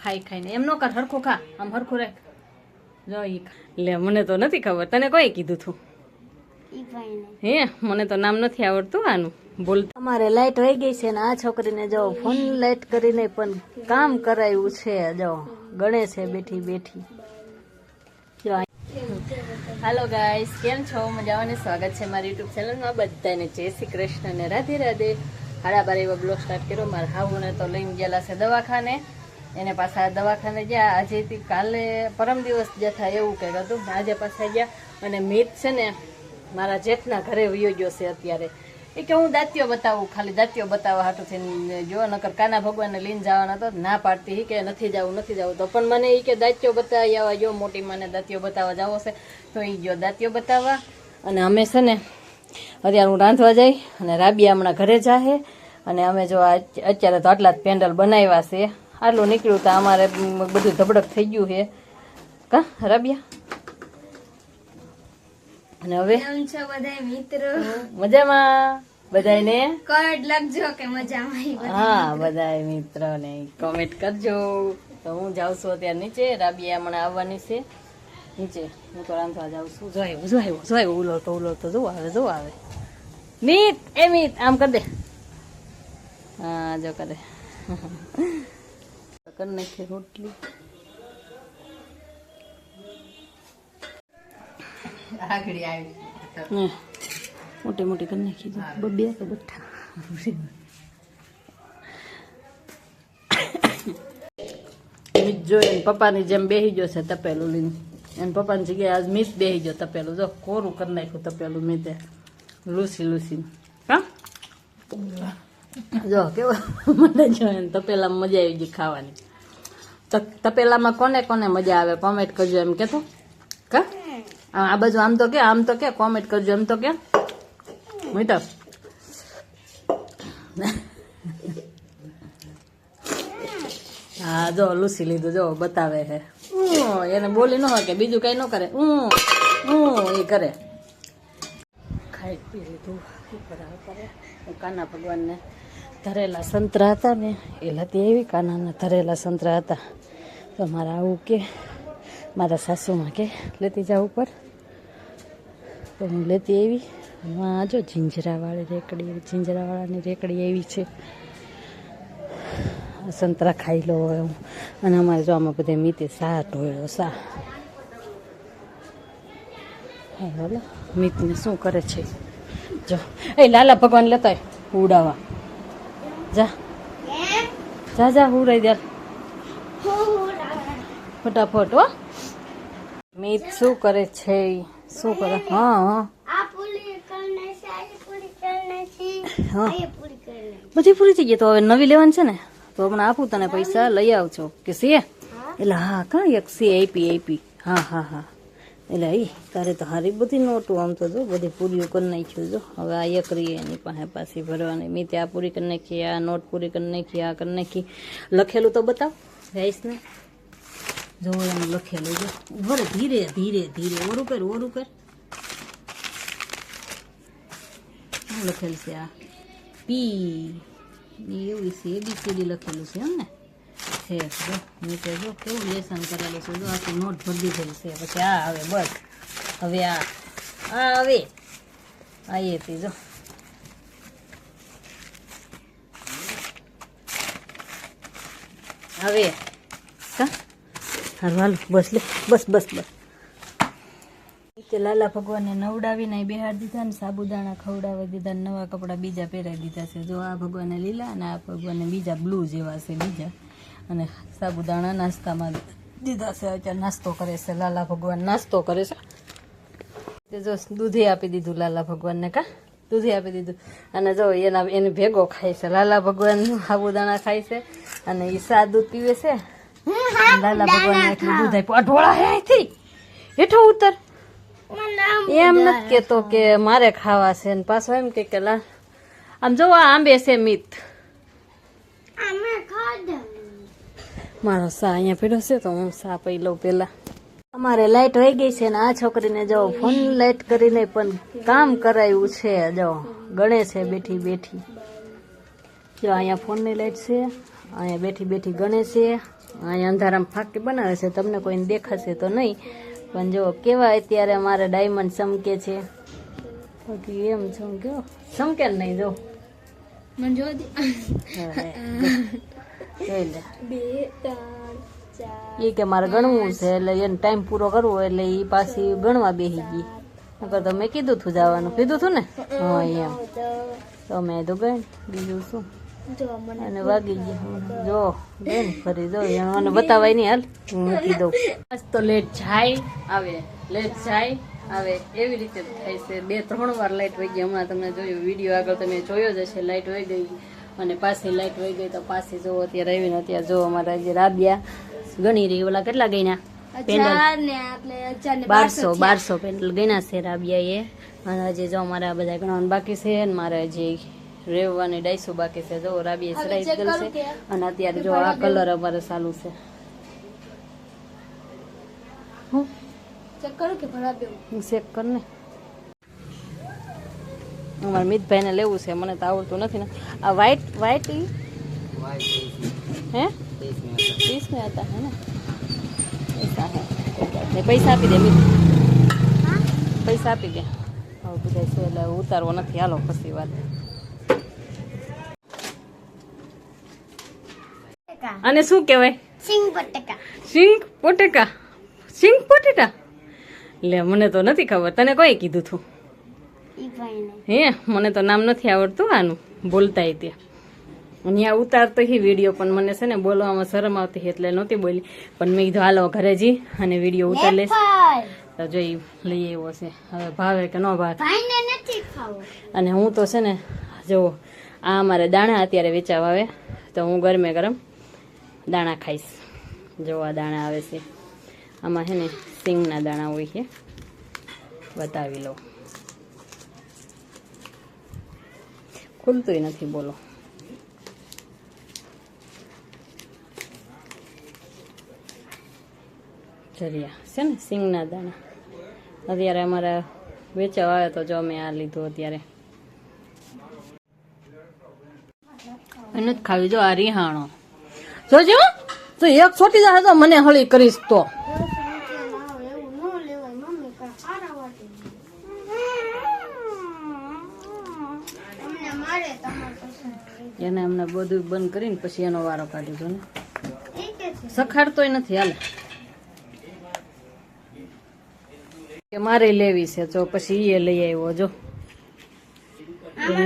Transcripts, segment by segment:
ખાઈ ખાઈને. એમ નો કર હરખું ખા. આમ હરખું રાખ. જો ઈ લે મને તો નથી ખબર. તને કોઈ કીધું તું? હે મને તો નામ નથી આવડતું આનું. બોલ. અમારે લાઈટ રહી ગઈ છે ને આ છોકરીને જો ફોન લાઈટ કરીને પણ કામ કરાયું છે જો. ગણે છે બેઠી બેઠી. હેલો હાલો ગાઈસ કેમ છો? મજામાં સ્વાગત છે મારી યુટ્યુબ ચેનલમાં બધાને જય શ્રી કૃષ્ણ અને રાધે રાધે. હાડા બાર એવા બ્લોગ સ્ટાર્ટ કર્યો. મારા હાવુને તો લઈને ગયેલા છે દવાખાને. એને પાછા દવાખાને ગયા. આજે કાલે પરમ દિવસ જે થાય એવું કંઈક હતું. આજે પાછા ગયા અને મીત છે ને મારા જેઠના ઘરે વયો ગયો છે અત્યારે. એ કે હું દાંતિયો બતાવું, ખાલી દાંતિયો બતાવવા હાટું થઈને જો નકર કાના ભગવાનને લઈને જવાના તો ના પાડતી. કે નથી જવું નથી જવું તો. પણ મને એ કે દાંતિયો બતાવી આવવા જો, મોટી માને દાંતિયો બતાવવા જાવો છે, તો એ ગયો દાંતિયો બતાવવા. અને અમે છે ને, અત્યારે હું રાંધવા જઈ અને રાબી હમણાં ઘરે જાહે. અને અમે જો અત્યારે તો આટલા જ પેન્ડલ બનાવ્યા છે. આટલું નીકળ્યું તો અમારે બધું ધબડક થઈ ગયું છે. કા રાબિયા? અને હવે? કેમ છો બધા મિત્રો? મજામાં? બધાને કમેન્ટ લખજો કે મજામાં હા બધા. હા ને મિત્રોને કોમેન્ટ કરજો. તો હું જાઉં છું અત્યારે નીચે. રાબિયા હમણાં આવવાની છે. નીચે. હું તો રાંધવા જાઉં છું. જો આવ્યો જો આવ્યો જો આવ્યો. ઉલો તો ઉલો તો જો આવે જો આવે. મિત એ મિત આમ કર દે. હા જો કરે કર નાખી રોટલી. મોટી મોટી કરી નાખી દો બે તો બઠ્ઠા પપ્પાની જેમ બેહી ગયો છે તપેલું લઈને. એને પપ્પાની જગ્યાએ આજ મીત બેહી ગયો તપેલું. જો કોરું કરી નાખ્યું તપેલું મીતે. લૂસી લૂસીને. હા? જો કેવો મને જો એને તપેલામાં મજા આવી ગઈ ખાવાની. તપેલામાં કોને કોને મજા આવે? કોમેન્ટ કરજો એમ કે? તું આ બાજુ આમ તો કે આમ તો કે કોમેન્ટ કરજો એમ તો કે. મિત્ર હા જો લૂસી લીધું જો બતાવે ઉં, એને બોલી ન હોય કે બીજું કઈ ન કરે. હું હું એ કરે. ખાઈ પી લીધું. શું હું કાના ભગવાનને ધરેલા સંતરા હતા ને એ લતી એવી કાનાના ધરેલા સંતરા હતા તો મારા આવું કે, મારા સાસુમાં કે, લેતી જાવ ઉપર. તો હું લેતી આવી. એમાં જો જીંજરાવાળી રેકડી જીંજરાવાળાની રેકડી એવી છે. સંતરા ખાઈ લો હું. અને અમારે જો આમાં બધે મીતે સા ઢોળ્યો સા બોલો મીતને શું કરે છે? જો. એ લાલા ભગવાન લેતા ઉડાવા. જા. જા જા રહી દે. ફટાફટ હો. મીત શું કરે છે શું કરે? હા હા. હા. બધી પૂરી થઈ ગઈ તો હવે નવી લેવાની છે ને? તો હમણાં આપું તને પૈસા લઈ આવજો. કે સીએ? એટલે હા કા એક સી આપી આપી હા હા હા. એટલે એ તારે તો હારી બધી નોટું આમ તો જો, બધી પૂરીઓ કરી નાખ્યું જો. હવે આ એક રહી એની પાસે પાછી ભરવાની. મેં ત્યાં પૂરી કરી નાખી, આ નોટ પૂરી કરી નાખી, આ કરી નાખી. લખેલું તો બતાવ. ગાઈશ ને જો એમ લખેલું જો ઊભો રે ધીરે ધીરે ધીરે. ઓરું કર ઓરું કર. શું લખેલું છે આ? પી. ઈ એવું છે એબીસીડી લખેલું છે એમ ને? છે. જો નીચે જો, કેવું લેસન કરેલું છે. જો, આખી નોટ ભરી દીધેલી છે. પછી આ આવે, બસ. હવે આ આ હવે આ એ જો. હવે બસ, લે. બસ બસ બસ. લાલા ભગવાનને નવડાવીને બિહાર દીધા ને સાબુદાણા ખવડાવી દીધા ને નવા કપડાં બીજા પહેરાવી દીધા છે. જો, આ ભગવાનને લીલા અને આ ભગવાનને બીજા બ્લુ જેવા છે, બીજા. અને સાબુદાણા નાસ્તામાં દીધા છે. અત્યારે નાસ્તો કરે છે. લાલા ભગવાન નાસ્તો કરે છે. જો દૂધે આપી દીધું લાલા ભગવાનને કા? દૂધે આપી દીધું. અને જો એના એને ભેગો ખાય છે. લાલા ભગવાન સાબુદાણા ખાય છે. અને એ સાદ દૂધ પીવે છે. લાલા ભગવાન એટલું દૂધ આપ્યું. અઢોળા હે અહીંથી. હેઠો ઉતર. એમ નથી કેતો કે મારે ખાવા છે. ને પાછો એમ કે લા આમ જો આંબે છે મિત. અમે ખાધા. મારો સા અહીંયા પીડો છે તો હું સા પી લઉં પેલા. અમારે લાઈટ વહી ગઈ છે ને આ છોકરીને જો ફોન લાઈટ કરીને પણ કામ કરાયું છે જો ગણે છે બેઠી બેઠી. જો અહીંયા ફોનની લાઈટ છે અહીંયા બેઠી બેઠી ગણે છે અહીંયા અંધારામાં ફાકી બનાવે છે તમને કોઈને દેખાશે તો નહીં. પણ જો કેવા અત્યારે મારે ડાયમંડ ચમકે છે. બાકી એમ ચમક્યો? ચમકે નહીં જો. મને જો એ કે મારે ગણવું છે એટલે એને ટાઈમ પૂરો કરવો એટલે એ પાછી ગણવા બેસી ગઈ. નકર તો મેં કીધું તું જવાનું. કીધું તું ને? હા એમ. તો મેં તો ગઈ બીજું શું? અને વાગી ગયા જો બેન ફરી જો મને બતાવાય નહીં હાલ. હું મૂકી દઉં. આજ તો લેટ જાય આવે. લેટ જાય આવે. એવી રીતે થાય છે. બે ત્રણ વાર લાઈટ વહી ગઈ હમણાં તમે જોયું વીડિયો આગળ તમે જોયો જ હશે લાઈટ વહી ગઈ. અને પાછી લાઈટ વહી ગઈ તો પાછી જો અત્યારે આવીને અત્યારે જો અમારા જે રાબિયા ગણી રહી ઓલા કેટલા ગઈના બારસો બારસો પેન્ડલ ગણ્યા છે રાબિયા એ અને હજી જો મારે આ બધા ગણવાનું બાકી છે અને મારે હજી રેવવાની ડાયસો બાકી છે. જો રાબિયા સરાઈ કરશે છે. અને અત્યારે જો આ કલર અમારે ચાલુ છે. હું? ચેક કરું કે ભરાબ્યો હું ચેક કર ને. મારા મિતભાઈને લેવું છે મને તો આવડતું નથી ને. આ વ્હાઈટ વ્હાઈટ હે? ત્રીસમી હતા હે ને? પૈસા આપી દે મિત પૈસા આપી દે. હવે બધા છે એટલે ઉતારવો નથી. હાલો પછી વાત. અને શું કહેવાય? સિંગ પોટેકા. સિંગ પોટેકા. સિંગ પોટેટા? લે મને તો નથી ખબર. તને કોઈ કીધું તું? હે મને તો નામ નથી આવડતું આનું બોલતાય ત્યાં. અહીંયા ઉતારતો હી વીડિયો પણ મને છે ને બોલવામાં શરમ આવતી એટલે નહોતી બોલી. પણ મેં કીધું હાલો ઘરે જી અને વીડિયો ઉતાર લેશ તો જોઈ લઈ આવ્યો છે. હવે ભાવે કે ન ભાવે? અને હું તો છે ને જો આ અમારે દાણા અત્યારે વેચાવા આવે તો હું ગરમે ગરમ દાણા ખાઈશ. જો આ દાણા આવે છે. આમાં છે ને સિંગના દાણા હોય છે. બતાવી લો ખુલતું નથી, બોલો. જરિયા છે ને, સિંગના દાણા. અત્યારે અમારા વેચાવા આવે તો જો મેં આ લીધું અત્યારે. એનું જ ખાવી, જો આ રિહાણો. જોજો તો એક છોટી જાય તો મને હળી કરીશ તો એવું ન લેવાય મમ્મી પણ સારા વાટે અમને મારે તમારે પસંદ એને અમને બધું બંધ કરીને પછી એનો વારો કાઢી દો ને. સખાડતોય નથી હાલ. કે મારે લેવી છે જો પછી એ લઈ આવ્યો જો.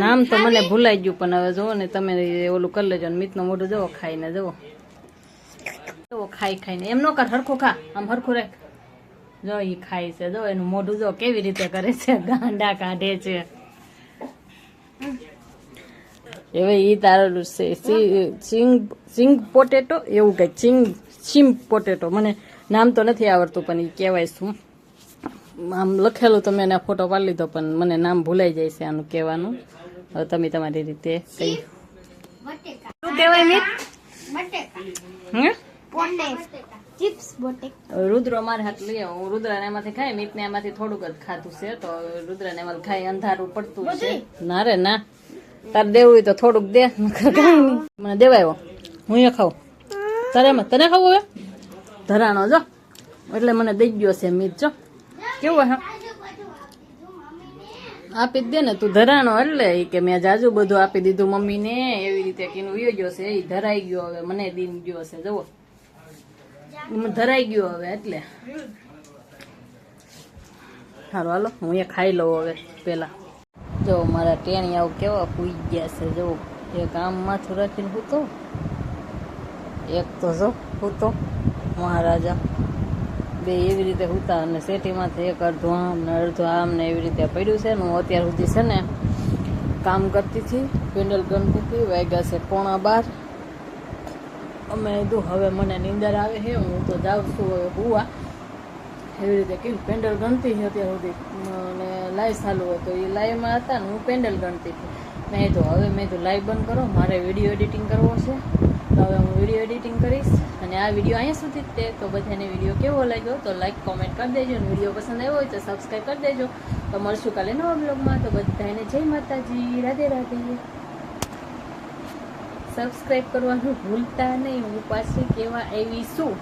નામ તો મને ભૂલાઈ ગયું પણ હવે જુઓ ને તમે ઓલું કરી લેજો ને મિતનો મોઢું જુઓ ખાઈને જવો જવો ખાઈ ખાઈને. એમ ન કર હરખું ખા. આમ હરખું રાખ. જો એ ખાય છે જો એનું મોઢું જો કેવી રીતે કરે છે ગાંડા કાઢે છે. હવે એ તારેલું છે. સિંગ સિંગ પોટેટો? એવું કંઈક. સિંગ સિમ પોટેટો. મને નામ તો નથી આવડતું પણ એ કહેવાય શું? આમ લખેલું તો મેં એના ફોટો પાડી લીધો પણ મને નામ ભૂલાઈ જાય છે આનું કહેવાનું. હવે તમે તમારી રીતે કઈ શું કહેવાય મિત? રુદ્ર રુદ્રો મારે હાથ લઈ હું રુદ્રાને એમાંથી ખાય મિતને એમાંથી થોડુંક જ ખાધું છે. તો રુદ્રને એમાં ખાય અંધારું પડતું છે. ના રે ના. તારે દેવું હોય તો થોડુંક દે કાંઈ નહીં. મને દેવાયો હું એ ખાઉં. તારે એમાં તને ખાવું હવે? ધરાણો જો. એટલે મને દઈ ગયો છે મીત જો. કેવું હે? આપી દે ને તું ધરાણો એટલે કે મેં જાજુ બધું આપી દીધું મમ્મીને. એવી રીતે કીનું વિયો ગયો છે એ ધરાઈ ગયો હવે મને દીન ગયો છે જુઓ. ધરાઈ ગયો હવે એટલે. સારું હાલો હું એ ખાઈ લઉં હવે પેલા. જો મારા ટેણી આવું કેવા પૂઈ ગયા છે, જો એક આમ માથું રાખીને હૂતો એક તો જો હૂતો મહારાજા. બે એવી રીતે હૂતા અને સેટીમાંથી એક અડધું આમ ને અડધું આમ ને એવી રીતે પડ્યું છે હું અત્યાર સુધી છે ને કામ કરતી હતી પેન્ડલ ગમતી હતી વાગ્યા છે પોણા બાર. અમે કીધું, હવે મને નીંદર આવે છે હું તો જાઉં છું હુવા. એવી રીતે કેમ પેન્ડલ ગણતી હતી અત્યાર સુધી. અને લાઈવ ચાલુ હતો એ લાઈવમાં હતા ને હું પેન્ડલ ગણતી હતી. મેં તો હવે મેં તો લાઈવ બંધ કરો, મારે વીડિયો એડિટિંગ કરવો છે. તો હવે હું વીડિયો એડિટિંગ કરીશ અને આ વીડિયો અહીંયા સુધી જ તે. તો બધાને વીડિયો કેવો લાગ્યો તો લાઈક કોમેન્ટ કરી દેજો અને વીડિયો પસંદ આવ્યો હોય તો સબસ્ક્રાઈબ કરી દેજો. તો મળશું કાલે નવા બ્લોગમાં તો બધાને જય માતાજી. રાધે રાધે. સબસ્ક્રાઈબ કરવાનું ભૂલતા નહીં. હું પાછી કેવા આવી છું.